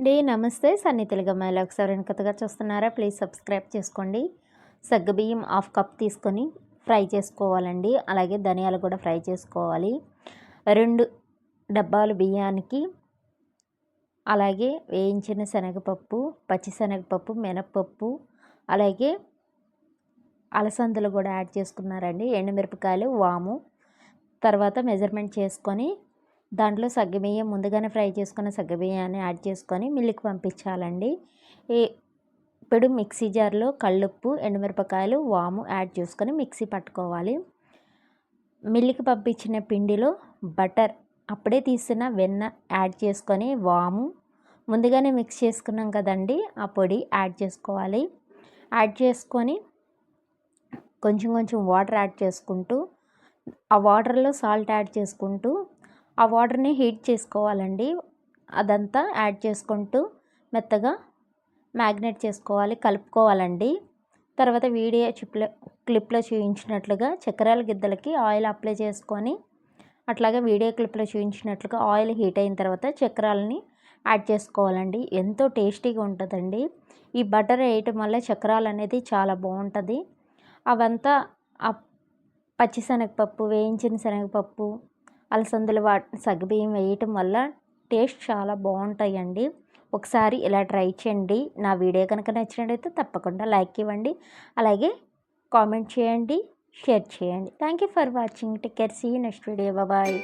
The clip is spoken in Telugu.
అండి. నమస్తే. సన్ని తెలుగు అమ్మాయిలు ఒకసారి వెనుకతగా చూస్తున్నారా? ప్లీజ్ సబ్స్క్రైబ్ చేసుకోండి. సగ్గుబియ్యం హాఫ్ కప్ తీసుకొని ఫ్రై చేసుకోవాలండి. అలాగే ధనియాలు కూడా ఫ్రై చేసుకోవాలి. రెండు డబ్బాలు బియ్యానికి అలాగే వేయించిన శనగపప్పు పచ్చిశనగపప్పు మినప్పప్పు అలాగే అలసందలు కూడా యాడ్ చేసుకున్నారండి. ఎండుమిరపకాయలు వాము తర్వాత మెజర్మెంట్ చేసుకొని దాంట్లో సగ్గుబియ్యం ముందుగానే ఫ్రై చేసుకున్న సగ్గుబియ్యాన్ని యాడ్ చేసుకొని మిల్లికి పంపించాలండి. ఈ ఇప్పుడు మిక్సీ జార్లో కళ్ళుప్పు ఎండుమిరపకాయలు వాము యాడ్ చేసుకొని మిక్సీ పట్టుకోవాలి. మిల్లికి పంపించిన పిండిలో బటర్ అప్పుడే తీసిన వెన్న యాడ్ చేసుకొని వాము ముందుగానే మిక్స్ చేసుకున్నాం కదండి ఆ పొడి యాడ్ చేసుకోవాలి. యాడ్ చేసుకొని కొంచెం కొంచెం వాటర్ యాడ్ చేసుకుంటూ ఆ వాటర్లో సాల్ట్ యాడ్ చేసుకుంటూ ఆ వాటర్ని హీట్ చేసుకోవాలండి. అదంతా యాడ్ చేసుకుంటూ మెత్తగా మ్యాగ్నేట్ చేసుకోవాలి కలుపుకోవాలండి. తర్వాత వీడియో చిప్లో క్లిప్లో చూపించినట్లుగా చక్రాల గిద్దలకి ఆయిల్ అప్లై చేసుకొని అట్లాగే వీడియో క్లిప్లో చూపించినట్లుగా ఆయిల్ హీట్ అయిన తర్వాత చక్రాలని యాడ్ చేసుకోవాలండి. ఎంతో టేస్టీగా ఉంటుందండి. ఈ బటర్ వేయటం వల్ల చక్రాలు అనేది చాలా బాగుంటుంది. అవంతా పచ్చిశనగపప్పు వేయించిన శనగపప్పు అలసందలు వా సగ్గుబియ్యం వేయటం వల్ల టేస్ట్ చాలా బాగుంటాయండి. ఒకసారి ఇలా ట్రై చేయండి. నా వీడియో కనుక నచ్చినట్టయితే తప్పకుండా లైక్ ఇవ్వండి. అలాగే కామెంట్ చేయండి షేర్ చేయండి. Thank you for watching. Take care. See next video. Bye.